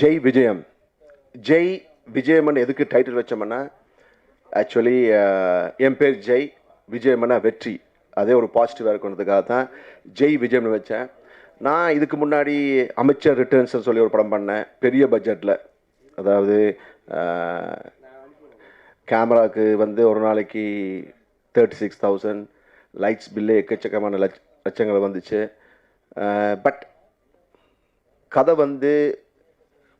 ஜெய் விஜயம். ஜெய் விஜயமன் எதுக்கு டைட்டில் வச்சோம்னா ஆக்சுவலி என் பேர் ஜெய் விஜயமன்னா வெற்றி. அதே ஒரு பாசிட்டிவாக இருக்கணுன்றதுக்காக தான் ஜெய் விஜயம்னு வச்சேன். நான் இதுக்கு முன்னாடி அமைச்சர் ரிட்டர்ன்ஸ்னு சொல்லி ஒரு படம் பண்ணேன் பெரிய பட்ஜெட்டில் அதாவது கேமராவுக்கு வந்து ஒரு நாளைக்கு thirty six thousand lights bill எக்கச்சக்கமான லட்ச லட்சங்கள் வந்துச்சு. பட் கதை வந்து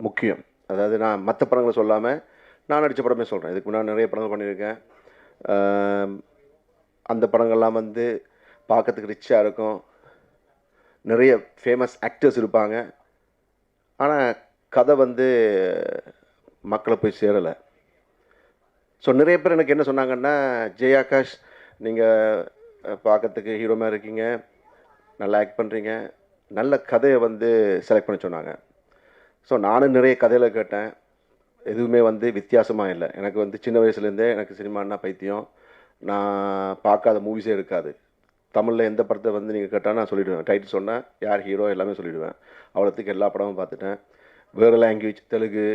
முக்கியம். அதாவது நான் மற்ற படங்களை சொல்லாமல் நான் நடித்த படமே சொல்கிறேன் இதுக்கு முன்னாடி நிறைய படங்கள் பண்ணியிருக்கேன். அந்த படங்கள்லாம் வந்து பார்க்கறதுக்கு ரிச்சாக இருக்கும். நிறைய ஃபேமஸ் ஆக்டர்ஸ் இருப்பாங்க. ஆனால் கதை வந்து மக்களை போய் சேரலை. ஸோ நிறைய பேர் எனக்கு என்ன சொன்னாங்கன்னா ஜெய் ஆகாஷ் நீங்கள் பார்க்கறதுக்கு ஹீரோ மாதிரி இருக்கீங்க. நல்லா ஆக்ட் பண்ணுறீங்க நல்ல கதையை வந்து செலக்ட் பண்ண சொன்னாங்க. ஸோ நானும் நிறைய கதையில் கேட்டேன். எதுவுமே வந்து வித்தியாசமாக இல்லை. எனக்கு வந்து சின்ன வயசுலேருந்தே எனக்கு சினிமான்னா பைத்தியம். நான் பார்க்காத மூவிஸே இருக்காது தமிழில் எந்த படத்தை வந்து நீங்கள் கேட்டால் நான் சொல்லிவிடுவேன் டைட்டில் சொன்னால் யார் ஹீரோ எல்லாமே சொல்லிவிடுவேன் அவ்வளோத்துக்கு எல்லா படமும் பார்த்துட்டேன். வேறு லாங்குவேஜ் தெலுங்கு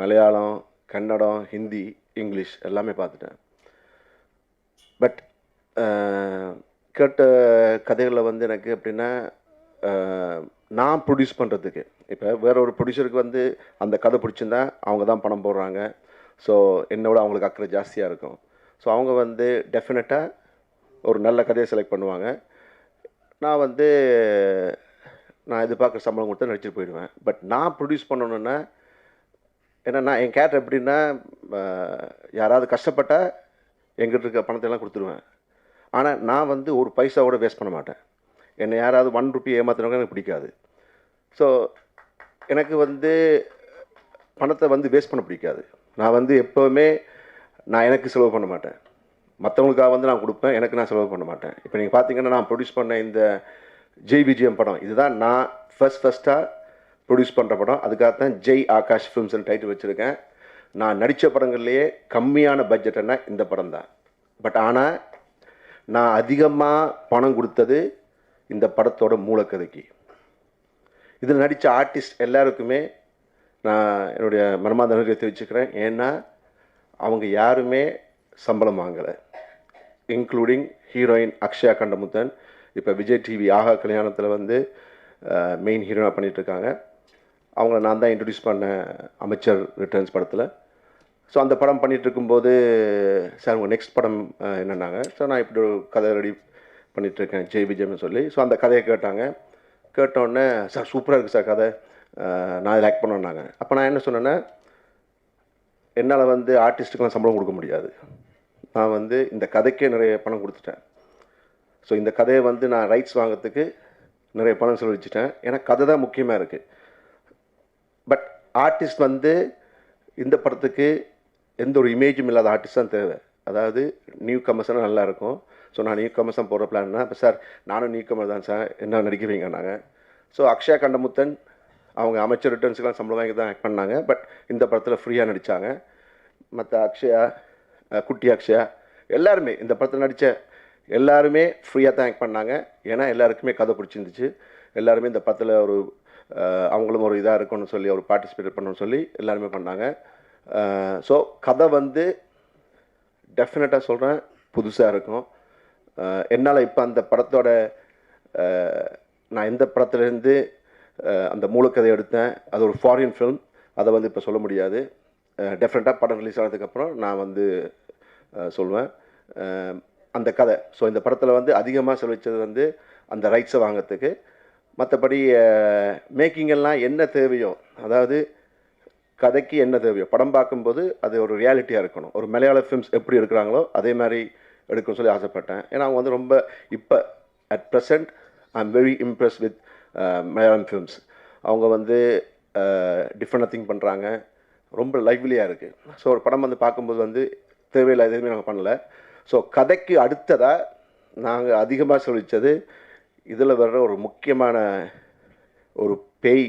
மலையாளம் கன்னடம் ஹிந்தி இங்கிலீஷ் எல்லாமே பார்த்துட்டேன். பட் கேட்ட கதைகளில் வந்து எனக்கு எப்படின்னா நான் ப்ரொடியூஸ் பண்ணுறதுக்கு இப்போ வேற ஒரு ப்ரொடியூசருக்கு வந்து அந்த கதை பிடிச்சிருந்தா அவங்க தான் பணம் போடுறாங்க. ஸோ என்னோட அவங்களுக்கு அக்கறை ஜாஸ்தியாக இருக்கும். ஸோ அவங்க வந்து டெஃபினட்டாக ஒரு நல்ல கதையை செலக்ட் பண்ணுவாங்க. நான் வந்து நான் எதிர்பார்க்குற சம்பளம் கொடுத்து நடிச்சிட்டு போயிடுவேன். பட் நான் ப்ரொடியூஸ் பண்ணணுன்னா ஏன்னா நான் என் கேரக்டர் எப்படின்னா யாராவது கஷ்டப்பட்டால் எங்கிட்ட இருக்க பணத்தை எல்லாம் கொடுத்துருவேன். ஆனால் நான் வந்து ஒரு பைசா கூட வேஸ்ட் பண்ண மாட்டேன். என்னை யாராவது ஒன் ருப்பி ஏமாத்துறவங்க எனக்கு பிடிக்காது. ஸோ எனக்கு வந்து பணத்தை வந்து வேஸ்ட் பண்ண பிடிக்காது. நான் வந்து எப்போவுமே நான் எனக்கு செலவு பண்ண மாட்டேன். மற்றவங்களுக்காக வந்து நான் கொடுப்பேன் எனக்கு நான் செலவு பண்ண மாட்டேன். இப்போ நீங்கள் பார்த்தீங்கன்னா நான் ப்ரொடியூஸ் பண்ண இந்த ஜெய் விஜயம் படம் இதுதான் நான் ஃபர்ஸ்ட் ஃபஸ்ட்டாக ப்ரொடியூஸ் பண்ணுற படம். அதுக்காக தான் ஜெய் ஆகாஷ் ஃபிலிம்ஸ்னு டைட்டில் வச்சுருக்கேன். நான் நடித்த படங்கள்லேயே கம்மியான பட்ஜெட்டுன்னா இந்த படம் தான் பட் ஆனால் நான் அதிகமாக பணம் கொடுத்தது இந்த படத்தோட மூலக்கதைக்கு. இதில் நடித்த ஆர்டிஸ்ட் எல்லாருக்குமே நான் என்னுடைய மனமார்ந்த நன்றியை தெரிவிச்சுக்கிறேன். ஏன்னா அவங்க யாருமே சம்பளம் வாங்கலை. Including heroine Akshaya Kandamuthan. இப்போ விஜய் டிவி ஆகா கல்யாணத்தில் வந்து மெயின் ஹீரோனாக பண்ணிகிட்ருக்காங்க அவங்கள நான் தான் இன்ட்ரடியூஸ் பண்ண அமைச்சர் ரிட்டர்ன்ஸ் படத்தில். ஸோ அந்த படம் பண்ணிகிட்ருக்கும்போது சார் உங்கள் நெக்ஸ்ட் படம் என்னென்னாங்க என்னன்னாங்க? ஸோ நான் இப்படி ஒரு கதை ரெடி பண்ணிகிட்ருக்கேன் ஜெய் விஜயம்னு சொல்லி. ஸோ அந்த கதையை கேட்டாங்க. கேட்டோடனே சார் சூப்பராக இருக்குது சார் கதை. நான் இதில் பண்ணோன்னாங்க அப்போ நான் என்ன சொன்னேன்னா என்னால் வந்து ஆர்டிஸ்ட்டுக்கெலாம் சம்பளம் கொடுக்க முடியாது. நான் வந்து இந்த கதைக்கே நிறைய பணம் கொடுத்துட்டேன். ஸோ இந்த கதையை வந்து நான் ரைட்ஸ் வாங்குறதுக்கு நிறைய பணம் செலவழிச்சிட்டேன். ஏன்னா கதை தான் முக்கியமாக இருக்குது பட் ஆர்டிஸ்ட் வந்து இந்த படத்துக்கு எந்த ஒரு இமேஜும் இல்லாத ஆர்டிஸ்ட் தான் தேவை. அதாவது நியூ கமர்ஸ்னா நல்லாயிருக்கும் ஸோ நான் நியூ கமர்ஸ் தான் போகிற பிளான்னா இப்போ சார் நானும் நியூ கமர் தான் சார் என்ன நடிக்க வைங்கன்னாங்க ஸோ அக்ஷயா கண்டமுத்தன் அவங்க அமைச்சர் ரிட்டர்ன்ஸ்க்கெலாம் சம்பளம் வாங்கி தான் ஆக்ட் பண்ணாங்க. பட் இந்த படத்தில் ஃப்ரீயாக நடித்தாங்க மற்ற அக்ஷயா குட்டி அக்ஷயா எல்லாருமே இந்த படத்தில் நடித்த எல்லாருமே ஃப்ரீயாக தான் ஆக்ட் பண்ணாங்க. ஏன்னா எல்லாருக்குமே கதை பிடிச்சிருந்துச்சு. எல்லாருமே இந்த படத்தில் ஒரு அவங்களும் ஒரு இதாக இருக்கணும்னு சொல்லி ஒரு பார்ட்டிசிபேட் பண்ணணும்னு சொல்லி எல்லாருமே பண்ணாங்க. ஸோ கதை வந்து டெஃபினட்டாக சொல்கிறேன் புதுசாக இருக்கும். என்னால் இப்போ அந்த படத்தோட நான் எந்த படத்துலேருந்து அந்த மூலக்கதை எடுத்தேன் அது ஒரு ஃபாரின் ஃபிலிம் அதை வந்து இப்போ சொல்ல முடியாது. டெஃப்ரெண்ட்டாக படம் ரிலீஸ் ஆனதுக்கப்புறம் நான் வந்து சொல்லுவேன் அந்த கதை. ஸோ இந்த படத்தில் வந்து அதிகமாக செலவிச்சது வந்து அந்த ரைட்ஸை வாங்கிறதுக்கு. மற்றபடி மேக்கிங்கெல்லாம் என்ன தேவையோ அதாவது கதைக்கு என்ன தேவையோ படம் பார்க்கும்போது அது ஒரு ரியாலிட்டியாக இருக்கணும். ஒரு மலையாள ஃபிலிம்ஸ் எப்படி இருக்கிறாங்களோ அதே மாதிரி எடுக்கணும்னு சொல்லி ஆசைப்பட்டேன். ஏன்னா அவங்க வந்து ரொம்ப இப்போ at present I am very impress with Malayalam films அவங்க வந்து டிஃப்ரெண்டாக திங்க் பண்ணுறாங்க ரொம்ப லைவ்லியாக இருக்குது ஸோ ஒரு படம் வந்து பார்க்கும்போது வந்து தேவையில்லை எதுவுமே நாங்கள் பண்ணல. ஸோ கதைக்கு அடுத்ததாக நாங்கள் அதிகமாக சொல்லித்தது இதில் வர்ற ஒரு முக்கியமான ஒரு பேய்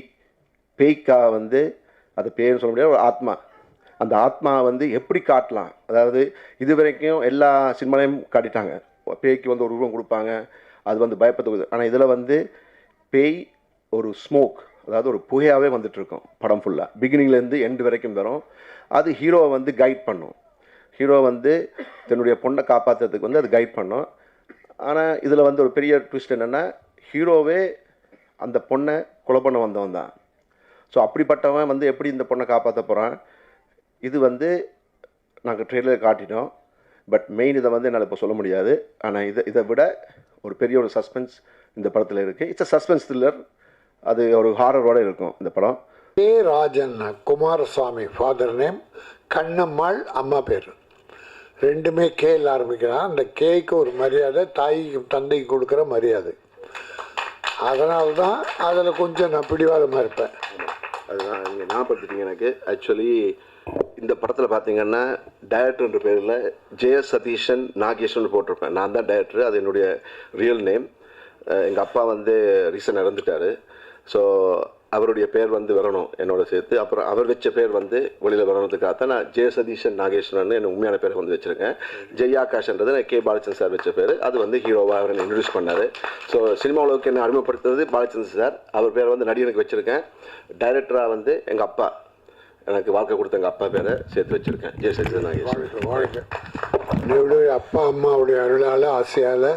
பேய்க்காக வந்து அது பேய்னு சொல்ல முடியாது ஒரு ஆத்மா. அந்த ஆத்மா வந்து எப்படி காட்டலாம்? அதாவது இது வரைக்கும் எல்லா சினிமாலையும் காட்டிட்டாங்க. பேய்க்கு வந்து ஒரு உருவம் கொடுப்பாங்க. அது வந்து பயப்படுத்துது ஆனால் இதில் வந்து பேய் ஒரு ஸ்மோக் அதாவது ஒரு புகையாகவே வந்துட்டுருக்கோம் படம் ஃபுல்லாக பிகினிங்லேருந்து எண்டு வரைக்கும் வரும். அது ஹீரோவை வந்து கைட் பண்ணும். ஹீரோ வந்து தன்னுடைய பொண்ணை காப்பாற்றுறதுக்கு வந்து அது கைட் பண்ணும். ஆனால் இதில் வந்து ஒரு பெரிய ட்விஸ்ட் என்னென்னா ஹீரோவே அந்த பொண்ணை கொலை பண்ண வந்தவன் தான். ஸோ அப்படிப்பட்டவன் வந்து எப்படி இந்த பொண்ணை காப்பாற்ற போகிறான் இது வந்து நாங்கள் ட்ரெயிலர் காட்டிட்டோம். பட் மெயின் இதை வந்து என்னால் இப்போ சொல்ல முடியாது. ஆனால் இதை இதை விட ஒரு பெரிய ஒரு சஸ்பென்ஸ் இந்த படத்தில் இருக்குது இட்ஸ் அ சஸ்பென்ஸ் த்ரில்லர் அது ஒரு ஹாரரோட இருக்கும் இந்த படம். K Rajan Kumaraswamy father name Kannammal அம்மா பேர். ரெண்டுமே கேல ஆரம்பிக்கிறான் அந்த கேக்கு ஒரு மரியாதை தாய்க்கு தந்தைக்கு கொடுக்குற மரியாதை. அதனால தான் அதில் கொஞ்சம் நான் பிடிவாதமாக இருப்பேன். அதுதான் நீங்கள் ஞாபகப்படுத்திட்டீங்க எனக்கு. ஆக்சுவலி இந்த படத்தில் பார்த்தீங்கன்னா டைரக்டர்ன்ற பேரில் ஜெய சதீஷன் நாகேஷன் போட்டிருப்பேன். நான் தான் டைரக்டர் அது என்னுடைய ரியல் நேம் எங்கள் அப்பா வந்து ரீசன் இறந்துட்டார். ஸோ அவருடைய பேர் வந்து வரணும் என்னோட சேர்த்து. அப்புறம் அவர் வச்ச பேர் வந்து வெளியில் வரணுன்றதுக்காக தான் நான் ஜெய சதீஷன் நாகேஸ்வரன் என் உண்மையான பேரை வந்து வச்சுருக்கேன். ஜெய் ஆகாஷ்ன்றது நான் கே பாலச்சந்திரன் சார் வச்ச பேர். அது வந்து ஹீரோவாக அவர் இன்ட்ரடியூஸ் பண்ணார். ஸோ சினிமா உலகுக்கு என்ன அறிமுகப்படுத்துறது பாலச்சந்திரன் சார். அவர் பேரை வந்து நடிகனுக்கு வச்சுருக்கேன். டைரக்டராக வந்து எங்கள் அப்பா. எனக்கு வாழ்க்கை கொடுத்த எங்கள் அப்பா பேரை சேர்த்து வச்சுருக்கேன். ஜெய சதீஷன் வாழ்க்கை என்னுடைய அப்பா அம்மாவுடைய அருளால் ஆசையால்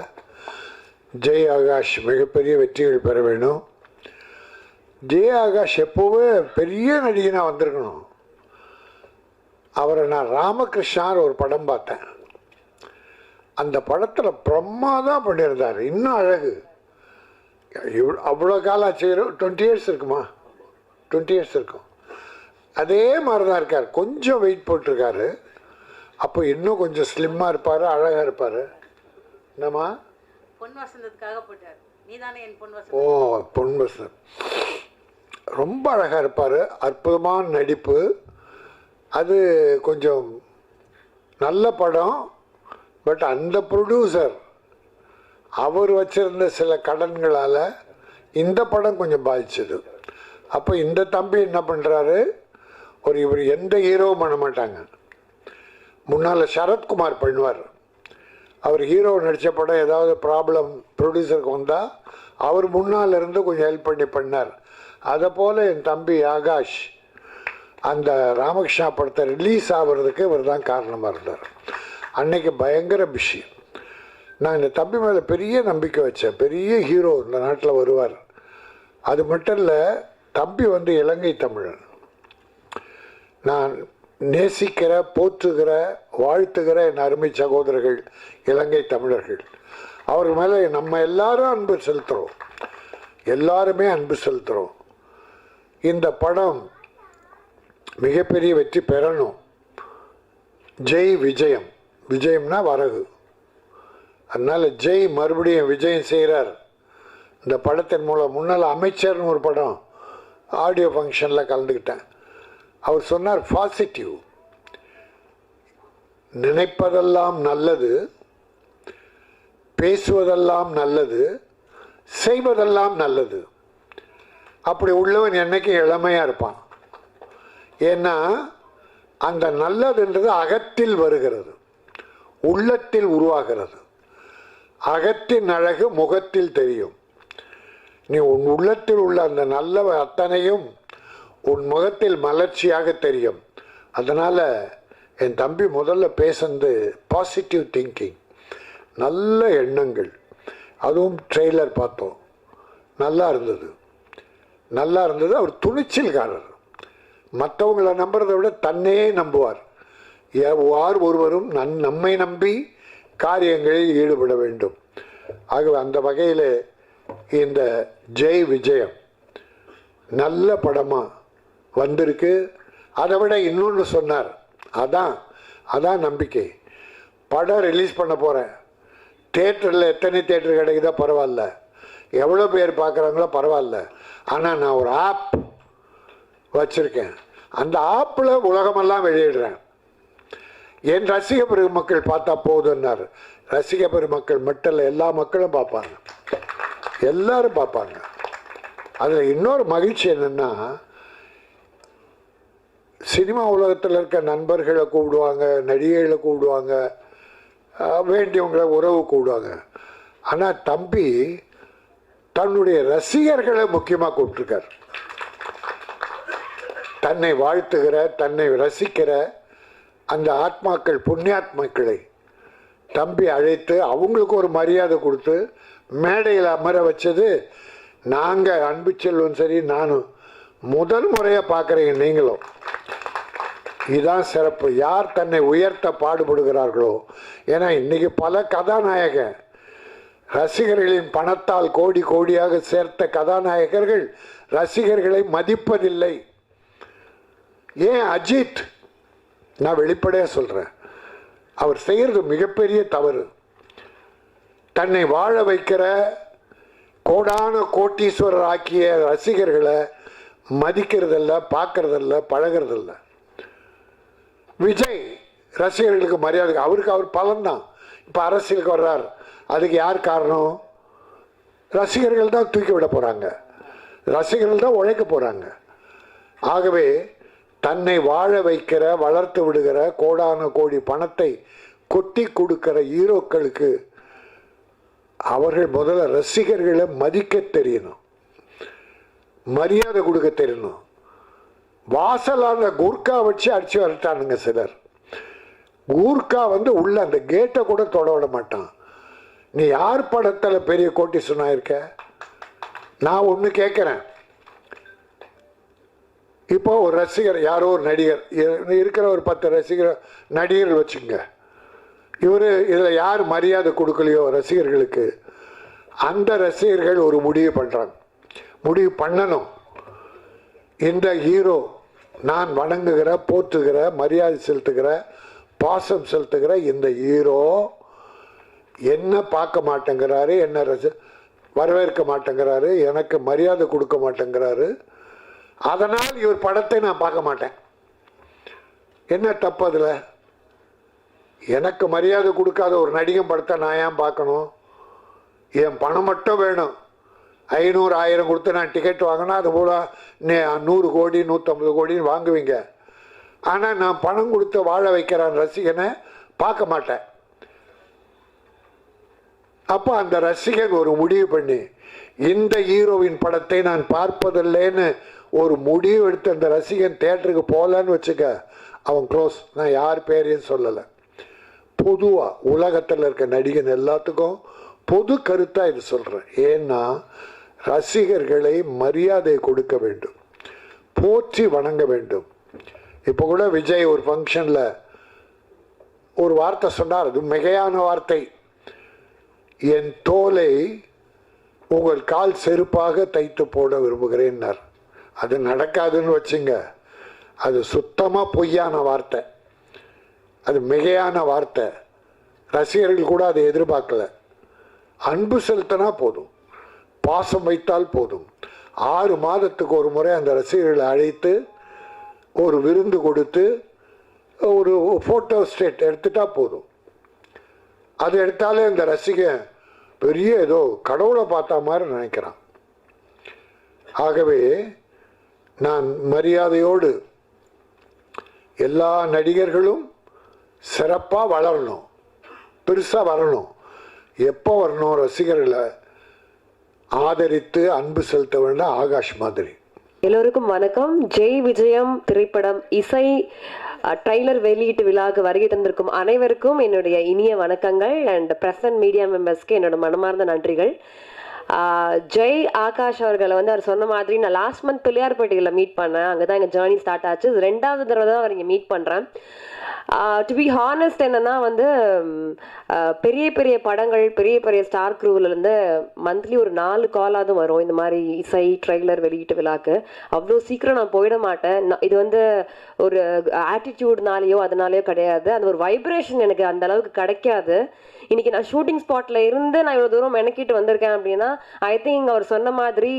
ஜெய் ஆகாஷ் மிகப்பெரிய வெற்றிகள் பெற வேணும் ஜெய் ஆகாஷ் எப்போவே பெரிய நடிகனாக வந்திருக்கணும். அவரை நான் ராமகிருஷ்ணார் ஒரு படம் பார்த்தேன். அந்த படத்தில் பிரமாதம் பண்ணியிருந்தார். இன்னும் அழகு. இவ் அவ்வளோ காலம் ஆச்சு. டுவெண்ட்டி இயர்ஸ் இருக்குமா? டுவெண்ட்டி இயர்ஸ் இருக்கும். அதே மாதிரி தான் இருக்கார். கொஞ்சம் வெயிட் போட்டிருக்காரு. அப்போ இன்னும் கொஞ்சம் ஸ்லிம்மாக இருப்பார் அழகாக இருப்பார். என்னம்மா? பொன் வசந்தத்துக்காக போட்டார். நீதானே என் பொன் ஓ வசந்தம் பொன் பசன் ரொம்ப அழகாக இருப்பார். அற்புதமான நடிப்பு. அது கொஞ்சம் நல்ல படம். பட் அந்த ப்ரொடியூசர் அவர் வச்சிருந்த சில கடன்களால் இந்த படம் கொஞ்சம் பாதிச்சது. அப்போ இந்த தம்பி என்ன பண்ணுறாரு ஒரு இவர் எந்த ஹீரோவும் பண்ண மாட்டாங்க. முன்னால் சரத்குமார் பண்ணுவார். அவர் ஹீரோ நடித்த படம் ஏதாவது ப்ராப்ளம் ப்ரொடியூசருக்கு வந்தால் அவர் முன்னால் இருந்து கொஞ்சம் ஹெல்ப் பண்ணி பண்ணார். அதை போல் என் தம்பி ஆகாஷ் அந்த ராமகிருஷ்ணா படத்தை ரிலீஸ் ஆகிறதுக்கு இவர் தான் காரணமாக இருந்தார். அன்னைக்கு பயங்கர பிஷி நான் இந்த தம்பி மேலே பெரிய நம்பிக்கை வச்சேன். பெரிய ஹீரோ இந்த நாட்டில் வருவார். அது மட்டும் இல்லை தம்பி வந்து இலங்கை தமிழன். நான் நேசிக்கிற போற்றுகிற வாழ்த்துகிற என் அருமை சகோதரர்கள் இலங்கை தமிழர்கள். அவர் மேலே நம்ம எல்லாரும் அன்பு செலுத்துகிறோம் எல்லாருமே அன்பு செலுத்துகிறோம் இந்த படம் மிகப்பெரிய வெற்றி பெறணும். ஜெய் விஜயம். விஜயம்னா வரகு. அதனால் ஜெய் மறுபடியும் விஜயம் செய்கிறார் இந்த படத்தின் மூலம் முன்னால் அமைச்சர்னு ஒரு படம் ஆடியோ ஃபங்க்ஷனில் கலந்துக்கிட்டேன். அவர் சொன்னார் பாசிட்டிவ் நினைப்பதெல்லாம் நல்லது பேசுவதெல்லாம் நல்லது செய்வதெல்லாம் நல்லது. அப்படி உள்ளவன் என்றைக்கும் இளமையாக இருப்பான். ஏன்னா அந்த நல்லதுன்றது அகத்தில் வருகிறது உள்ளத்தில் உருவாகிறது. அகத்தின் அழகு முகத்தில் தெரியும். நீ உன் உள்ளத்தில் உள்ள அந்த நல்ல அத்தனையும் உன் முகத்தில் மலர்ச்சியாக தெரியும். அதனால் என் தம்பி முதல்ல பேசுனது பாசிட்டிவ் திங்கிங் நல்ல எண்ணங்கள். அதுவும் ட்ரெய்லர் பார்த்தோம். நல்லா இருந்தது. நல்லா இருந்தது. அவர் துணிச்சல்காரர். மற்றவங்களை நம்புறதை விட தன்னையே நம்புவார். யார் ஒருவரும் நன் நம்மை நம்பி காரியங்களில் ஈடுபட வேண்டும். ஆகவே அந்த வகையில் இந்த ஜெய் விஜயம் நல்ல படமாக வந்திருக்கு. அதை விட இன்னொன்று சொன்னார். அதான் அதான் நம்பிக்கை. படம் ரிலீஸ் பண்ண போகிறேன் தேட்டரில் எத்தனை தேட்டர் கிடைக்குதோ பரவாயில்ல. எவ்வளோ பேர் பார்க்குறாங்களோ பரவாயில்ல. ஆனால் நான் ஒரு ஆப் வச்சுருக்கேன். அந்த ஆப்பில் உலகமெல்லாம் வெளியிடுறேன். என் ரசிக பெருமக்கள் பார்த்தா போதுன்னார் ரசிக பெருமக்கள் மட்டும் இல்லை எல்லா மக்களும் பார்ப்பாங்க. எல்லாரும் பார்ப்பாங்க. அதில் இன்னொரு மகிழ்ச்சி என்னென்னா சினிமா உலகத்தில் இருக்க நண்பர்களை கூப்பிடுவாங்க நடிகைகளை கூப்பிடுவாங்க வேண்டியவங்களை உறவு கூப்பிடுவாங்க. ஆனால் தம்பி தன்னுடைய ரசிகர்களை முக்கியமாக கூப்பிட்டுருக்கார். தன்னை வாழ்த்துகிற தன்னை ரசிக்கிற அந்த ஆத்மாக்கள் புண்ணியாத்மாக்களை தம்பி அழைத்து அவங்களுக்கு ஒரு மரியாதை கொடுத்து மேடையில் அமர வச்சது நாங்கள் அன்பு செல்வம் சரி நானும் முதல் முறையாக பார்க்குறீங்க நீங்களும். இதுதான் சிறப்பு. யார் தன்னை உயர்த்த பாடுபடுகிறார்களோ? ஏன்னா இன்னைக்கு பல கதாநாயகன் ரசிகர்களின் பணத்தால் கோடி கோடியாக சேர்த்த கதாநாயகர்கள் ரசிகர்களை மதிப்பதில்லை. ஏன் அஜித்? நான் வெளிப்படையாக சொல்கிறேன் அவர் செய்கிறது மிகப்பெரிய தவறு. தன்னை வாழ வைக்கிற கோடான கோட்டீஸ்வரர் ஆக்கிய ரசிகர்களை மதிக்கிறதில்ல பார்க்கறதில்ல பழகிறதில்லை. விஜய் ரசிகர்களுக்கு மரியாதை அவருக்கு அவர் பலன்தான் இப்போ அரசியலுக்கு வர்றார். அதுக்கு யார் காரணம்? ரசிகர்கள் தான் தூக்கி விட போகிறாங்க ரசிகர்கள் தான் உழைக்க போகிறாங்க ஆகவே தன்னை வாழ வைக்கிற வளர்த்து விடுகிற கோடான கோடி பணத்தை கொட்டி கொடுக்கிற ஹீரோக்களுக்கு அவர்கள் முதல்ல ரசிகர்களை மதிக்க தெரியணும். மரியாதை கொடுக்க தெரியணும். வாசல் அந்த குர்கா வச்சு அடித்து வரட்டானுங்க சிலர். கூர்க்கா வந்து உள்ள அந்த கேட்டை கூட தொட விட மாட்டான். நீ யார் படத்தில் பெரிய கோட்டி சொன்னாயிருக்க நான் ஒன்று கேட்குறேன் இப்போ ஒரு ரசிகர் யாரோ ஒரு நடிகர் இருக்கிற ஒரு பத்து ரசிகர் நடிகர்கள் வச்சுங்க. இவர் இதில் யார் மரியாதை கொடுக்கலையோ ரசிகர்களுக்கு அந்த ரசிகர்கள் ஒரு முடிவு பண்ணுறாங்க முடிவு பண்ணணும். இந்த ஹீரோ நான் வணங்குகிற போற்றுகிற மரியாதை செலுத்துகிற பாசம் செலுத்துகிற இந்த ஹீரோ என்ன பார்க்க மாட்டேங்கிறாரு என்ன ரசி வரவேற்க மாட்டேங்கிறாரு எனக்கு மரியாதை கொடுக்க மாட்டேங்கிறாரு. அதனால் இவர் படத்தை நான் பார்க்க மாட்டேன். என்ன தப்பு அதில்? எனக்கு மரியாதை கொடுக்காத ஒரு நடிகன் படத்தை நான் ஏன் பார்க்கணும்? என் பணம் மட்டும் வேணும். ஐநூறு ஆயிரம் கொடுத்து நான் டிக்கெட் வாங்கினா அது போல் நூறு கோடி நூற்றம்பது கோடின்னு வாங்குவீங்க. ஆனால் நான் பணம் கொடுத்து வாழ வைக்கிறான் ரசிகனை பார்க்க மாட்டேன். அப்போ அந்த ரசிகன் ஒரு முடிவு பண்ணி இந்த ஹீரோவின் படத்தை நான் பார்ப்பதில்லைன்னு ஒரு முடிவு எடுத்து அந்த ரசிகன் தேட்டருக்கு போகலன்னு வச்சுக்க அவன் க்ளோஸ் நான் யார் பேரையும் சொல்லலை. பொதுவாக உலகத்தில் இருக்க நடிகன் எல்லாத்துக்கும் பொது கருத்தாக இது சொல்கிறேன் ஏன்னா ரசிகர்களை மரியாதை கொடுக்க வேண்டும். போற்றி வணங்க வேண்டும். இப்போ கூட விஜய் ஒரு ஃபங்க்ஷனில் ஒரு வார்த்தை சொன்னார். அது மிகையான வார்த்தை. என் தோலை உங்கள் கால் செருப்பாக தைத்து போட விரும்புகிறேன்னார். அது நடக்காதுன்னு வச்சுங்க. அது சுத்தமாக பொய்யான வார்த்தை. அது மிகையான வார்த்தை. ரசிகர்கள் கூட அதை எதிர்பார்க்கல. அன்பு செலுத்தினா போதும். பாசம் வைத்தால் போதும். ஆறு மாதத்துக்கு ஒரு முறை அந்த ரசிகர்களை அழைத்து ஒரு விருந்து கொடுத்து ஒரு ஃபோட்டோ ஸ்டேட் எடுத்துட்டா போதும். அது எடுத்தாலே அந்த ரசிகன் பெரிய ஏதோ கடவுளை பார்த்த மாதிரி நினைக்கிறான். ஆகவே நான் மரியாதையோடு எல்லா நடிகர்களும் சிறப்பாக வளரணும். பெருசாக வரணும். எப்போ வரணும் ரசிகர்களை? ஆதரித்து அன்பு செலுத்த வேண்டாம் ஆகாஷ் மாதிரி. எல்லோருக்கும் வணக்கம். ஜெய் விஜயம் திரைப்படம் இசை ட்ரைலர் வெளியீட்டு விழாவுக்கு வருகை தந்திருக்கும் அனைவருக்கும் என்னுடைய இனிய வணக்கங்கள். அண்ட் பிரசன்ட் மீடியா மெம்பர்ஸ்க்கு என்னோட மனமார்ந்த நன்றிகள். ஜெய் ஆகாஷ் அவர்களை வந்து அவர் சொன்ன மாதிரி நான் லாஸ்ட் மந்த் பிள்ளையார்பேட்டையில் மீட் பண்ணேன். அங்கே தான் எங்கள் ஜேர்னி ஸ்டார்ட் ஆச்சு ரெண்டாவது தடவை தான் அவர் இங்கே மீட் பண்ணுறேன் டு பி ஹானஸ்ட் என்னன்னா வந்து பெரிய பெரிய படங்கள் பெரிய பெரிய ஸ்டார் இருந்து மந்த்லி ஒரு நாலு காலாவது வரும். இந்த மாதிரி இசை ட்ரெய்லர் வெளியீட்டு விழாக்கு. அவ்வளோ சீக்கிரம் நான் போயிட மாட்டேன். நான் இது வந்து ஒரு ஆட்டிடியூட்னாலேயோ அதனாலேயோ கிடையாது. அந்த ஒரு வைப்ரேஷன் எனக்கு அந்த அளவுக்கு கிடைக்காது. இன்னைக்கு நான் ஷூட்டிங் ஸ்பாட்ல இருந்து நான் இவ்வளவு தூரம் மெனக்கிட்டு வந்திருக்கேன் அப்படின்னா ஐ திங்க் அவர் சொன்ன மாதிரி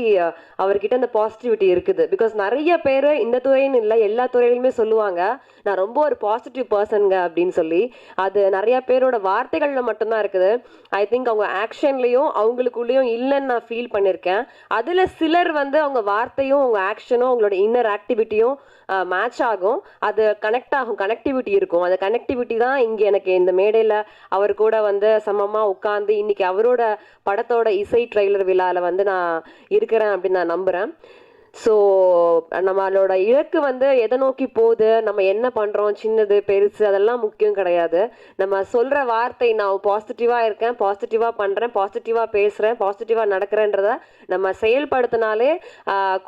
அவர்கிட்ட அந்த பாசிட்டிவிட்டி இருக்குது. பிகாஸ் நிறைய பேர் இந்த துறைன்னு இல்லை எல்லா துறையிலுமே சொல்லுவாங்க நான் ரொம்ப ஒரு பாசிட்டிவ் பர்சனுங்க அப்படின்னு சொல்லி அது நிறைய பேரோட வார்த்தைகளில் மட்டும்தான் இருக்குது. ஐ திங்க் அவங்க ஆக்ஷன்லேயும் அவங்களுக்குள்ளேயும் இல்லைன்னு நான் ஃபீல் பண்ணியிருக்கேன் அதில் சிலர் வந்து அவங்க வார்த்தையும் அவங்க ஆக்ஷனும் அவங்களோட இன்னர் ஆக்டிவிட்டியும் மேட்ச் ஆகும். அது கனெக்ட் ஆகும். கனெக்டிவிட்டி இருக்கும். அந்த கனெக்டிவிட்டி தான் இங்கே எனக்கு இந்த மேடையில் அவர் கூட வந்து சமமாக உட்காந்து இன்னைக்கு அவரோட படத்தோட இசை ட்ரெய்லர் விழாவில் வந்து நான் இருக்கிறேன் அப்படின்னு நான் நம்புகிறேன் ஸோ நம்மளோட இலக்கு வந்து எதை நோக்கி போகுது நம்ம என்ன பண்ணுறோம் சின்னது பெருசு அதெல்லாம் முக்கியம் கிடையாது. நம்ம சொல்கிற வார்த்தை நான் பாசிட்டிவாக இருக்கேன் பாசிட்டிவாக பண்ணுறேன் பாசிட்டிவாக பேசுகிறேன் பாசிட்டிவாக நடக்கிறேன்றத நம்ம செயல்படுத்தினாலே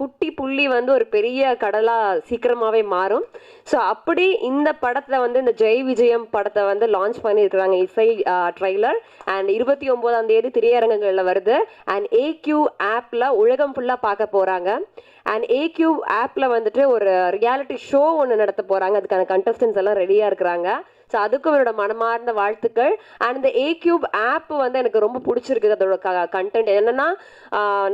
குட்டி புள்ளி வந்து ஒரு பெரிய கடலாக சீக்கிரமாகவே மாறும். ஸோ அப்படி இந்த படத்தை வந்து இந்த ஜெய் விஜயம் படத்தை வந்து லான்ச் பண்ணியிருக்கிறாங்க இசை ட்ரைலர் அண்ட் இருபத்தி ஒம்போதாம் தேதி திரையரங்கங்களில் வருது. அண்ட் ஏக்யூ ஆப்பில் உலகம் ஃபுல்லாக பார்க்க போகிறாங்க அண்ட் ஏக்யூ ஆப்பில் வந்துட்டு ஒரு ரியாலிட்டி ஷோ ஒன்று நடத்த போகிறாங்க அதுக்கான கண்டஸ்டன்ஸ் எல்லாம் ரெடியாக இருக்கிறாங்க. ஸோ அதுக்கும் என்னோட மனமார்ந்த வாழ்த்துக்கள். அண்ட் இந்த ஏ கியூப் ஆப் வந்து எனக்கு ரொம்ப பிடிச்சிருக்குது அதோட க கண்டென்ட் என்னன்னா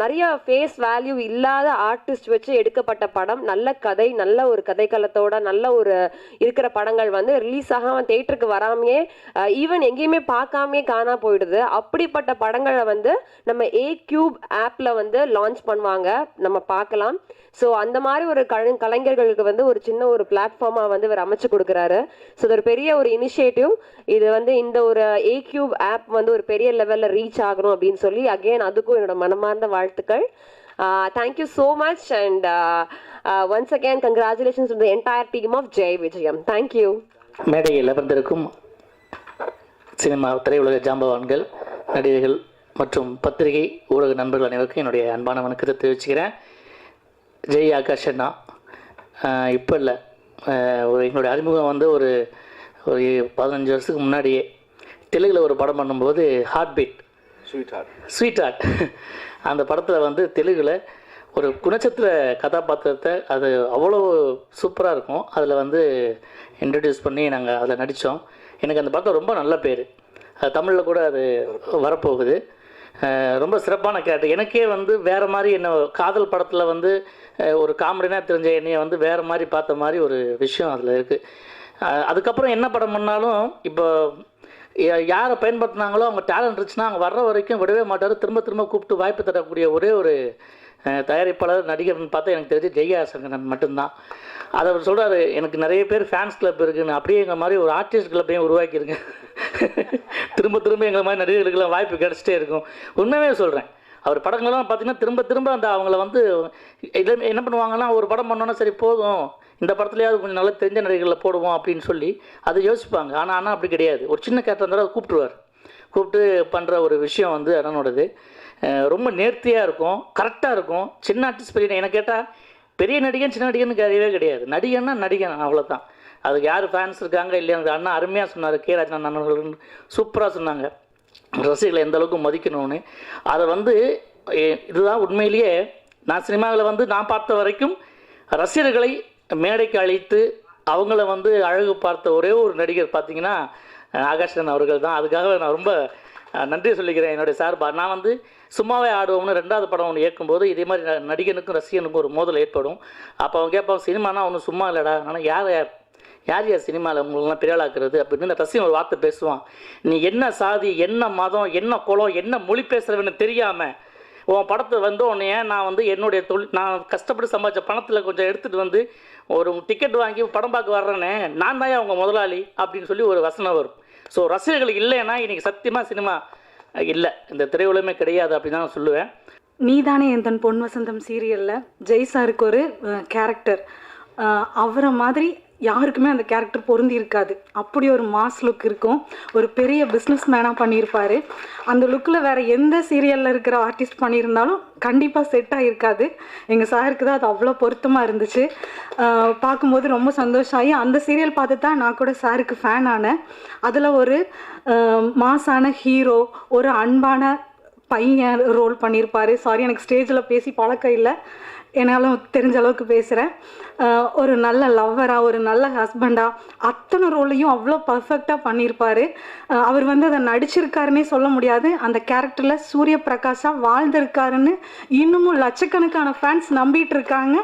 நிறைய ஃபேஸ் வேல்யூ இல்லாத ஆர்டிஸ்ட் வச்சு எடுக்கப்பட்ட படம். நல்ல கதை நல்ல ஒரு கதைக்களத்தோட நல்ல ஒரு இருக்கிற படங்கள் வந்து ரிலீஸ் ஆகாமல் தேட்டருக்கு வராமையே ஈவன் எங்கேயுமே பார்க்காமையே காணா போயிடுது. அப்படிப்பட்ட படங்களை வந்து நம்ம ஏ கியூப் ஆப்பில் வந்து லான்ச் பண்ணுவாங்க. நம்ம பார்க்கலாம். ஸோ அந்த மாதிரி ஒரு கலை கலைஞர்களுக்கு வந்து ஒரு சின்ன ஒரு பிளாட்ஃபார்மாக வந்து இவர் அமைச்சு கொடுக்குறாரு. ஸோ இது ஒரு பெரிய ஒரு இனிஷியேட்டிவ் இது வந்து இந்த ஒரு ஏ கியூப் ஆப் வந்து ஒரு பெரிய லெவலில் ரீச் ஆகணும் அப்படின்னு சொல்லி அகைன் அதுக்கும் என்னோட மனமார்ந்த வாழ்த்துக்கள். Thank you so much and once again congratulations the entire team of Jai Vijayam thank you மேடையில் அமர்ந்திருக்கும் சினிமா திரையுலக ஜாம்பவான்கள் நடிகர்கள் மற்றும் பத்திரிகை ஊடக நண்பர்கள் அனைவருக்கும் என்னுடைய அன்பான வணக்கத்தை தெரிவிச்சுக்கிறேன். ஜெய் ஆகாஷ் அண்ணா. இப்போ இல்லை. ஒரு எங்களுடைய அறிமுகம் வந்து ஒரு ஒரு பதினஞ்சு வருஷத்துக்கு முன்னாடியே தெலுங்கில் ஒரு படம் பண்ணும்போது heart beat sweet heart sweet heart அந்த படத்தில் வந்து தெலுங்கில் ஒரு குணச்சித்திர கதாபாத்திரத்தை அது அவ்வளோ சூப்பராக இருக்கும். அதில் வந்து இன்ட்ரடியூஸ் பண்ணி நாங்கள் அதில் நடித்தோம் எனக்கு அந்த படத்தில் ரொம்ப நல்ல பேர். அது தமிழில் கூட அது வரப்போகுது. ரொம்ப சிறப்பான கேரக்டர். எனக்கே வந்து வேறு மாதிரி என்ன காதல் படத்தில் வந்து ஒரு காமெடினா தெரிஞ்ச என்னையை வந்து வேறு மாதிரி பார்த்த மாதிரி ஒரு விஷயம் அதில் இருக்குது அதுக்கப்புறம் என்ன படம் பண்ணாலும் இப்போ யாரை பயன்படுத்தினாங்களோ அவங்க டேலண்ட் இருந்துச்சுன்னா அவங்க வர்ற வரைக்கும் விடவே மாட்டார். திரும்ப திரும்ப கூப்பிட்டு வாய்ப்பு தரக்கூடிய ஒரே ஒரு தயாரிப்பாளர் நடிகர்னு பார்த்தா எனக்கு தெரிஞ்சு ஜெய்யாசங்கரன் மட்டும்தான். அதை அவர் சொல்கிறாரு எனக்கு நிறைய பேர் ஃபேன்ஸ் கிளப் இருக்குன்னு. அப்படியே எங்கள் மாதிரி ஒரு ஆர்டிஸ்ட் கிளப்பையும் உருவாக்கியிருங்க திரும்ப திரும்ப எங்களை மாதிரி நடிகர்களுக்கெல்லாம் வாய்ப்பு கிடச்சிட்டே இருக்கும். உண்மையே சொல்கிறேன் அவர் படங்கள்லாம் பார்த்தீங்கன்னா திரும்ப திரும்ப அந்த அவங்கள வந்து இல்லை என்ன பண்ணுவாங்கன்னா ஒரு படம் பண்ணோன்னா சரி போதும். இந்த படத்துலையாவது கொஞ்சம் நல்லா தெரிஞ்ச நடிகர்களில் போடுவோம் அப்படின்னு சொல்லி அதை யோசிப்பாங்க. ஆனால் ஆனால் அப்படி கிடையாது. ஒரு சின்ன கேரக்டர் இருந்தாலும் அதை கூப்பிட்டுருவார். கூப்பிட்டு பண்ணுற ஒரு விஷயம் வந்து அண்ணனோடது. ரொம்ப நேர்த்தியாக இருக்கும் கரெக்டாக இருக்கும். சின்ன ஆர்டிஸ்ட் பெரிய எனக்கு கேட்டால் பெரிய நடிகன் சின்ன நடிகன் கிடையவே கிடையாது. நடிகன்னா நடிகன் அவ்வளோதான் அதுக்கு யார் ஃபேன்ஸ் இருக்காங்க இல்லையா? அந்த அண்ணா அருமையாக சொன்னார். கே. ராஜன் அண்ணன் சூப்பராக சொன்னாங்க. ரசிகளை எந்த அளவுக்கு மதிக்கணும்னு. அதை வந்து இதுதான் உண்மையிலேயே நான் சினிமாவில் வந்து நான் பார்த்த வரைக்கும் ரசிகர்களை மேடைக்கு அழைத்து அவங்கள வந்து அழகு பார்த்த ஒரே ஒரு நடிகர் பார்த்தீங்கன்னா ஆகாஷன் அவர்கள் தான். அதுக்காக நான் ரொம்ப நன்றி சொல்லிக்கிறேன். என்னுடைய சார்பாக நான் வந்து சும்மாவே ஆடுவோம்னு ரெண்டாவது படம் ஒன்று ஏற்கும்போது இதே மாதிரி நடிகனுக்கும் ரசிகனுக்கும் ஒரு மோதல் ஏற்படும். அப்போ அவன் கேட்பான் சினிமானா ஒன்றும் சும்மா இல்லைடா. ஆனால் யார் யார் யார் யார் சினிமாவில் உங்களெல்லாம் பிரியாளாக்குறது? அப்படின்னு இந்த ரசிகன் ஒரு வார்த்தை பேசுவான். நீ என்ன சாதி என்ன மதம் என்ன குலம் என்ன மொழி பேசுகிறவன்னு தெரியாமல் உன் படத்தை வந்து உன்னைய நான் வந்து என்னுடைய தொழில் நான் கஷ்டப்பட்டு சம்பாதிச்ச பணத்தில் கொஞ்சம் எடுத்துகிட்டு வந்து ஒரு டிக்கெட் வாங்கி படம் பார்க்க வர்றேனே நான் தான் அவங்க முதலாளி அப்படின்னு சொல்லி ஒரு வசனம் வரும். ஸோ ரசிகர்கள் இல்லைன்னா இன்றைக்கி சத்தியமாக சினிமா இல்லை. இந்த திரையுலகமே கிடையாது அப்படின்னு தான் நான் சொல்லுவேன். நீதானே என் தன் பொன் வசந்தம் சீரியலில் ஜெய் சாருக்கு ஒரு கேரக்டர் அவரை மாதிரி யாருக்குமே அந்த கேரக்டர் பொருந்தி இருக்காது. அப்படி ஒரு மாஸ் லுக் இருக்கும். ஒரு பெரிய பிஸ்னஸ் மேனாக பண்ணியிருப்பாரு. அந்த லுக்கில் வேற எந்த சீரியலில் இருக்கிற ஆர்டிஸ்ட் பண்ணியிருந்தாலும் கண்டிப்பாக செட் ஆகிருக்காது எங்கள் சாருக்கு தான் அது அவ்வளோ பொருத்தமாக இருந்துச்சு. பார்க்கும்போது ரொம்ப சந்தோஷம் ஆகி அந்த சீரியல் பார்த்து தான் நான் கூட சாருக்கு ஃபேன் ஆனேன். அதில் ஒரு மாசான ஹீரோ ஒரு அன்பான பையன் ரோல் பண்ணியிருப்பாரு. சாரி எனக்கு ஸ்டேஜில் பேசி பழக்கம் இல்லை. என்னாலும் தெரிஞ்ச அளவுக்கு பேசுகிறேன் ஒரு நல்ல லவ்வராக ஒரு நல்ல ஹஸ்பண்டாக அத்தனை ரோலையும் அவ்வளோ பர்ஃபெக்டாக பண்ணியிருப்பார். அவர் வந்து அதை நடிச்சிருக்காருன்னே சொல்ல முடியாது. அந்த கேரக்டரில் சூரிய பிரகாஷாக வாழ்ந்திருக்காருன்னு இன்னமும் லட்சக்கணக்கான ஃபேன்ஸ் நம்பிட்டு இருக்காங்க.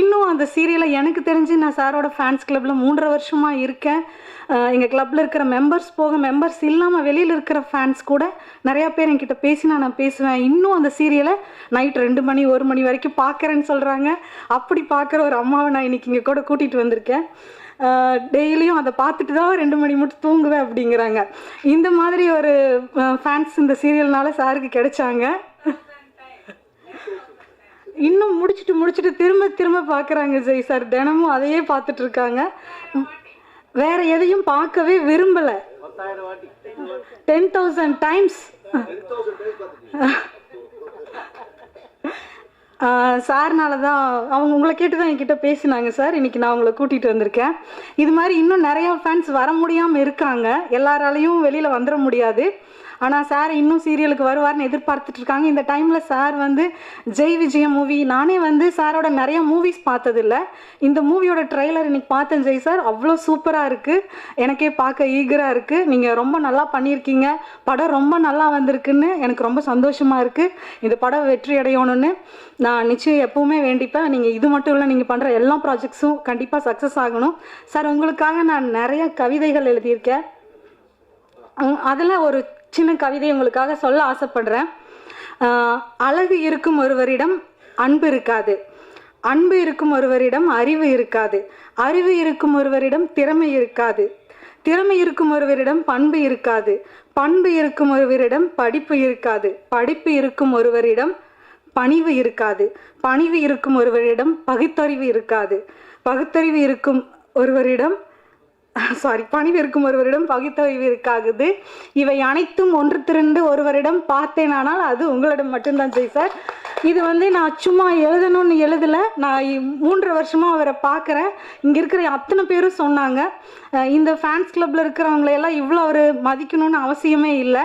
இன்னும் அந்த சீரியலை எனக்கு தெரிஞ்சு நான் சாரோட ஃபேன்ஸ் கிளப்பில் மூன்றரை வருஷமாக இருக்கேன். எங்கள் கிளப்பில் இருக்கிற மெம்பர்ஸ் போக மெம்பர்ஸ் இல்லாமல் வெளியில் இருக்கிற ஃபேன்ஸ் கூட நிறையா பேர் என்கிட்ட பேசி நான் பேசுவேன். இன்னும் அந்த சீரியலை நைட் ரெண்டு மணி ஒரு மணி வரைக்கும் பார்க்குறேன்னு சொல்கிறாங்க அப்படி பார்க்குற ஒரு அம்மாவை நான் இன்னைக்கு இங்கே கூட கூட்டிகிட்டு வந்திருக்கேன். டெய்லியும் அதை பார்த்துட்டு தான் ரெண்டு மணி மட்டும் தூங்குவேன் அப்படிங்கிறாங்க. இந்த மாதிரி ஒரு ஃபேன்ஸ் இந்த சீரியல்னால சாருக்கு கிடைச்சாங்க. இன்னும் முடிச்சுட்டு முடிச்சுட்டு திரும்ப திரும்ப பார்க்குறாங்க ஜெய் சார் தினமும் அதையே பார்த்துட்ருக்காங்க வேற எதையும் பார்க்கவே விரும்பலை. டென் தௌசண்ட் டைம்ஸ் சார்னால தான் அவங்க உங்களை கேட்டு தான் என்கிட்ட பேசினாங்க சார். இன்னைக்கு நான் உங்களை கூட்டிகிட்டு வந்திருக்கேன். இது மாதிரி இன்னும் நிறையா ஃபேன்ஸ் வர முடியாமல் இருக்காங்க. எல்லாராலையும் வெளியில் வந்துட முடியாது. ஆனால் சார் இன்னும் சீரியலுக்கு வருவார்னு எதிர்பார்த்துட்டு இருக்காங்க. இந்த டைமில் சார் வந்து ஜெய் விஜயம் மூவி நானே வந்து சாரோட நிறைய மூவிஸ் பார்த்ததில்ல. இந்த மூவியோட ட்ரெய்லர் இன்னைக்கு பார்த்தேன் ஜெய் சார். அவ்வளோ சூப்பராக இருக்குது எனக்கே பார்க்க ஈகராக இருக்குது நீங்கள் ரொம்ப நல்லா பண்ணியிருக்கீங்க. படம் ரொம்ப நல்லா வந்திருக்குன்னு எனக்கு ரொம்ப சந்தோஷமாக இருக்குது இந்த படம் வெற்றி அடையணும்னு நான் நிச்சயம் எப்பவுமே வேண்டிப்பேன். நீங்கள் இது மட்டும் இல்லை நீங்கள் பண்ணுற எல்லா ப்ராஜெக்ட்ஸும் கண்டிப்பாக சக்ஸஸ் ஆகணும். சார் உங்களுக்காக நான் நிறைய கவிதைகள் எழுதியிருக்கேன். அதில் ஒரு சின்ன கவிதை உங்களுக்காக சொல்ல ஆசைப்படுறேன். அழகு இருக்கும் ஒருவரிடம் அன்பு இருக்காது. அன்பு இருக்கும் ஒருவரிடம் அறிவு இருக்காது. அறிவு இருக்கும் ஒருவரிடம் திறமை இருக்காது. திறமை இருக்கும் ஒருவரிடம் பண்பு இருக்காது. பண்பு இருக்கும் ஒருவரிடம் படிப்பு இருக்காது. படிப்பு இருக்கும் ஒருவரிடம் பணிவு இருக்காது. பணிவு இருக்கும் ஒருவரிடம் பகுத்தறிவு இருக்காது. பகுத்தறிவு இருக்கும் ஒருவரிடம் சாரி பணிவு ஒருவரிடம் பகுத்தறிவு இருக்காகுது. இவை அனைத்தும் ஒன்று திரண்டு ஒருவரிடம் பார்த்தேனானால் அது உங்களிடம் மட்டும்தான் ஜெய் சார். இது வந்து நான் சும்மா எழுதணும்னு எழுதலை. நான் இ- வருஷமாக அவரை பார்க்குறேன். இங்கே இருக்கிற அத்தனை பேரும் சொன்னாங்க. இந்த ஃபேன்ஸ் கிளப்பில் இருக்கிறவங்களையெல்லாம் இவ்வளோ அவர் மதிக்கணும்னு அவசியமே இல்லை.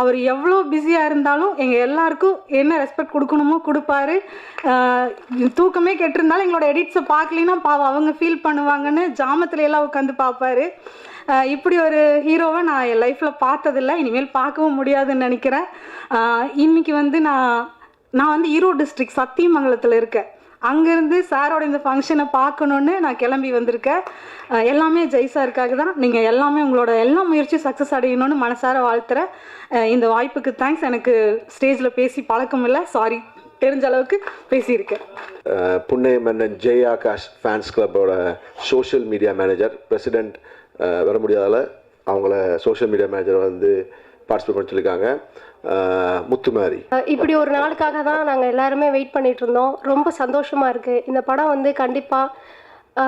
அவர் எவ்வளோ பிஸியாக இருந்தாலும் எங்கள் எல்லாருக்கும் என்ன ரெஸ்பெக்ட் கொடுக்கணுமோ கொடுப்பாரு. தூக்கமே கெட்டிருந்தாலும் எங்களோட எடிட்ஸை பார்க்கலின்னா பாவம் அவங்க ஃபீல் பண்ணுவாங்கன்னு ஜாமத்துல எல்லாம் உட்காந்து பார்ப்பாரு. இப்படி ஒரு ஹீரோவை நான் என் லைஃப்பில் பார்த்ததில்ல. இனிமேல் பார்க்கவும் முடியாதுன்னு நினைக்கிறேன். இன்னைக்கு வந்து நான் நான் வந்து ஈரோடு டிஸ்ட்ரிக்ட் சத்தியமங்கலத்தில் இருக்கேன். அங்கேருந்து சாரோட இந்த ஃபங்க்ஷனை பார்க்கணுன்னு நான் கிளம்பி வந்திருக்கேன். எல்லாமே ஜெய் சாருக்காக தான். நீங்கள் எல்லாமே உங்களோட எல்லா முயற்சியும் சக்ஸஸ் அடையணும்னு மனசார வாழ்த்துறேன். இந்த வாய்ப்புக்கு தேங்க்ஸ் எனக்கு ஸ்டேஜில் பேசி பழக்கம் இல்லை. சாரி தெரிஞ்ச அளவுக்கு பேசியிருக்கேன். புண்ணை மன்னன் ஜெய் ஆகாஷ் ஃபேன்ஸ் கிளப்போட சோஷியல் மீடியா மேனேஜர் பிரசிடெண்ட் வர முடியாதால அவங்கள சோஷியல் மீடியா மேனேஜர் வந்து பார்ட்டிசிபேட் பண்ண சொல்லியிருக்காங்க முத்துமாரி. இப்படி ஒரு நாளுக்காக தான் நாங்கள் எல்லாருமே வெயிட் பண்ணிட்டு இருந்தோம். ரொம்ப சந்தோஷமா இருக்கு. இந்த படம் வந்து கண்டிப்பாக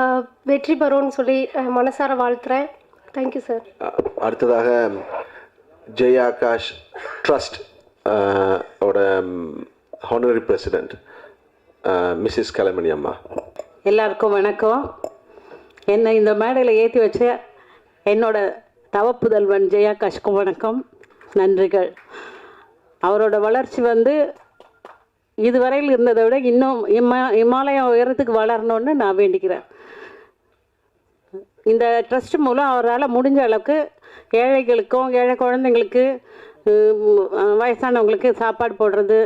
வெற்றி பெறும்னு சொல்லி மனசார வாழ்த்துறேன். தேங்க்யூ சார் அடுத்ததாக ஜெய் ஆகாஷ் ட்ரஸ்ட் ஓட ஹானரி பிரசிடெண்ட் மிஸ்ஸஸ் கலைமணி அம்மா. எல்லாருக்கும் வணக்கம். என்னை இந்த மேடையில் ஏற்றி வச்ச என்னோட தவப்புதல்வன் ஜெயாகாஷ்க்கும் வணக்கம். நன்றிகள். அவரோட வளர்ச்சி வந்து இதுவரையில் இருந்ததை விட இன்னும் இமா இமாலயம் உயரத்துக்கு வளரணும்னு நான் வேண்டிக்கிறேன். இந்த ட்ரஸ்ட் மூலம் அவரால் முடிஞ்ச அளவுக்கு ஏழைகளுக்கும் ஏழை குழந்தைங்களுக்கு வயசானவங்களுக்கு சாப்பாடு போடுறது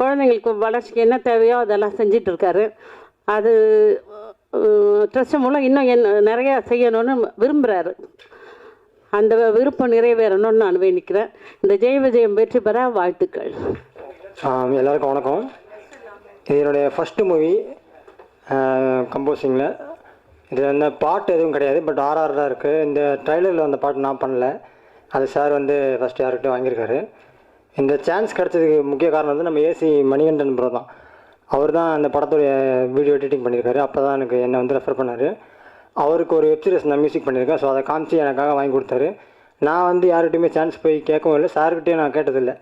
குழந்தைங்களுக்கு வளர்ச்சிக்கு என்ன தேவையோ அதெல்லாம் செஞ்சிட்ருக்காரு. அது ட்ரஸ்ட் மூலம் இன்னும் என் நிறையா செய்யணும்னு விரும்புகிறாரு அந்த விருப்பம் நிறைவேறணும்னு நான் வேண்டிக்கிறேன். இந்த ஜெய விஜயம் வெற்றி பெற வாழ்த்துக்கள். எல்லாருக்கும் வணக்கம். இதனுடைய என்னுடைய ஃபஸ்ட்டு மூவி கம்போசிங்கில் இது வந்து பாட்டு எதுவும் கிடையாது பட் ஆர்ஆர் தான் இருக்குது இந்த ட்ரைலரில் வந்த பாட்டு நான் பண்ணல. அது சார் வந்து ஃபஸ்ட் யார்கிட்ட வாங்கியிருக்காரு. இந்த சான்ஸ் கிடச்சதுக்கு முக்கிய காரணம் வந்து நம்ம ஏசி மணிகண்டன் ப்ரோ தான். அவர் தான் அந்த படத்துடைய வீடியோ எடிட்டிங் பண்ணியிருக்காரு. அப்போ தான் எனக்கு என்னை வந்து ரெஃபர் பண்ணார். அவருக்கு ஒரு வெப்சீரிஸ் நான் மியூசிக் பண்ணியிருக்கேன். ஸோ அதை காமிச்சு எனக்காக வாங்கி கொடுத்தாரு. நான் வந்து யார்கிட்டையுமே சான்ஸ் போய் கேட்கவும் இல்லை. சார்கிட்டையும் நான் கேட்டதில்லை.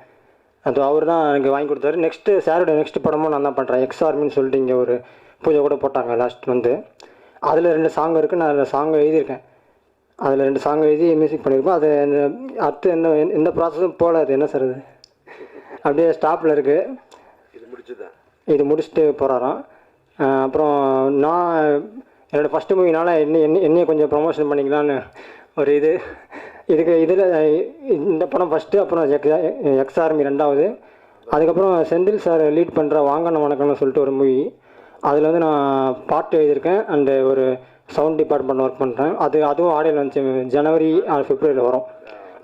அது அவர் தான் எனக்கு வாங்கி கொடுத்தாரு. நெக்ஸ்ட்டு சாரோட நெக்ஸ்ட் படமும் நான் தான் பண்ணுறேன் எக்ஸ் ஆர்மின்னு சொல்லிட்டு இங்கே ஒரு பூஜை கூட போட்டாங்க லாஸ்ட் வந்து அதில் ரெண்டு சாங் இருக்குது நான் அதில் சாங் எழுதியிருக்கேன். அதில் ரெண்டு சாங் எழுதி மியூசிக் பண்ணியிருக்கோம். அது இந்த அடுத்து எந்த எந்த ப்ராசஸும் போகல. அது என்ன சார் அது? அப்படியே ஸ்டாப்பில் இருக்குது இது முடிச்சுட்டு போகிறாராம் அப்புறம் நான் என்னோடய ஃபஸ்ட்டு மூவினால் என்ன என்ன என்னைய கொஞ்சம் ப்ரொமோஷன் பண்ணிக்கலான்னு ஒரு இது. இதுக்கு இதில் இந்த படம் ஃபஸ்ட்டு அப்புறம் எக்ஸ் எக்ஸ் ஆர்மி ரெண்டாவது அதுக்கப்புறம் செந்தில் சார் லீட் பண்ணுற வாங்கன வணக்கம்னு சொல்லிட்டு ஒரு மூவி அதில் வந்து நான் பாட்டு எழுதியிருக்கேன். அண்டு ஒரு சவுண்ட் டிபார்ட்மெண்ட் ஒர்க் பண்ணுறேன் அது அதுவும் ஆடியோ வந்துச்சு. ஜனவரி ஃபிப்ரவரியில் வரும்.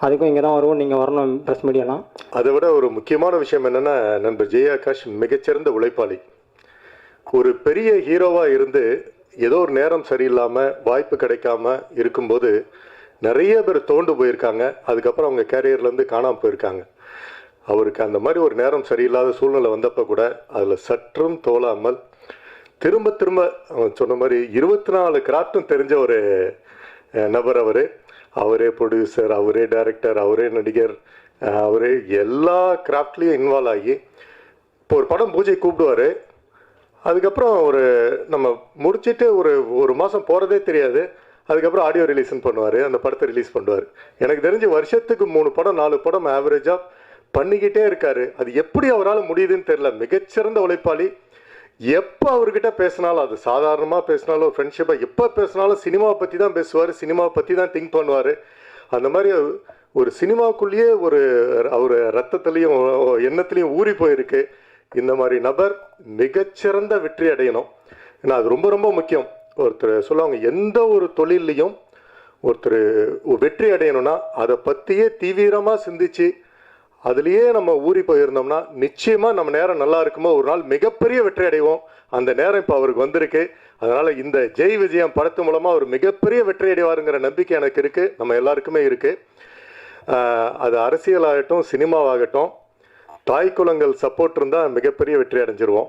அதுக்கும் இங்கே தான் வருவோம். நீங்கள் வரணும் ப்ரெஸ் மீடியாலாம் அதை விட ஒரு முக்கியமான விஷயம் என்னென்னா நண்பர் ஜெயாகாஷ் மிகச்சிறந்த உழைப்பாளி. ஒரு பெரிய ஹீரோவாக இருந்து ஏதோ ஒரு நேரம் சரியில்லாமல் வாய்ப்பு கிடைக்காம இருக்கும்போது நிறைய பேர் தோண்டு போயிருக்காங்க. அதுக்கப்புறம் அவங்க கேரியர்லேருந்து காணாமல் காணாம போயிருக்காங்க. அவருக்கு அந்த மாதிரி ஒரு நேரம் சரியில்லாத சூழ்நிலை வந்தப்போ கூட அதில் சற்றும் தோலாமல் திரும்ப திரும்ப அவன் சொன்ன மாதிரி இருபத்தி நாலு கிராஃப்டும் தெரிஞ்ச ஒரு நபர் அவர். அவரே ப்ரொடியூசர் அவரே டைரக்டர் அவரே நடிகர் அவரே எல்லா கிராஃப்ட்லேயும் இன்வால்வ் ஆகி இப்போ ஒரு படம் பூஜை கூப்பிடுவார். அதுக்கப்புறம் ஒரு நம்ம முடிச்சிட்டு ஒரு ஒரு மாதம் போகிறதே தெரியாது. அதுக்கப்புறம் ஆடியோ ரிலீஸ்னு பண்ணுவார் அந்த படத்தை ரிலீஸ் பண்ணுவார். எனக்கு தெரிஞ்சு வருஷத்துக்கு மூணு படம் நாலு படம் ஆவரேஜாக பண்ணிக்கிட்டே இருக்காரு. அது எப்படி அவரால் முடியுதுன்னு தெரியல. மிகச்சிறந்த உழைப்பாளி. எப்போ அவர்கிட்ட பேசினாலும் அது சாதாரணமாக பேசினாலும் ஃப்ரெண்ட்ஷிப்பாக எப்போ பேசினாலும் சினிமாவை பற்றி தான் பேசுவார். சினிமாவை பற்றி தான் திங்க் பண்ணுவார். அந்த மாதிரி ஒரு சினிமாவுக்குள்ளேயே ஒரு அவர் ரத்தத்துலேயும் எண்ணத்துலேயும் ஊறி போயிருக்கு. இந்த மாதிரி நபர் மிகச்சிறந்த வெற்றி அடையணும். ஏன்னா அது ரொம்ப ரொம்ப முக்கியம். ஒருத்தர் சொல்லுவாங்க எந்த ஒரு தொழிலையும் ஒருத்தர் வெற்றி அடையணும்னா அதை பற்றியே தீவிரமாக சிந்திச்சு அதுலேயே நம்ம ஊறி போயிருந்தோம்னா நிச்சயமாக நம்ம நேரம் நல்லா இருக்குமோ ஒரு நாள் மிகப்பெரிய வெற்றி அடைவோம். அந்த நேரம் இப்போ அவருக்கு வந்திருக்கு. அதனால் இந்த ஜெய் விஜயம் படத்து மூலமாக அவர் மிகப்பெரிய வெற்றி அடைவாருங்கிற நம்பிக்கை எனக்கு இருக்குது நம்ம எல்லாருக்குமே இருக்குது அது அரசியலாகட்டும் சினிமாவாகட்டும் தாய் குளங்கள் சப்போர்ட் இருந்தால் மிகப்பெரிய வெற்றி அடைஞ்சிருவோம்.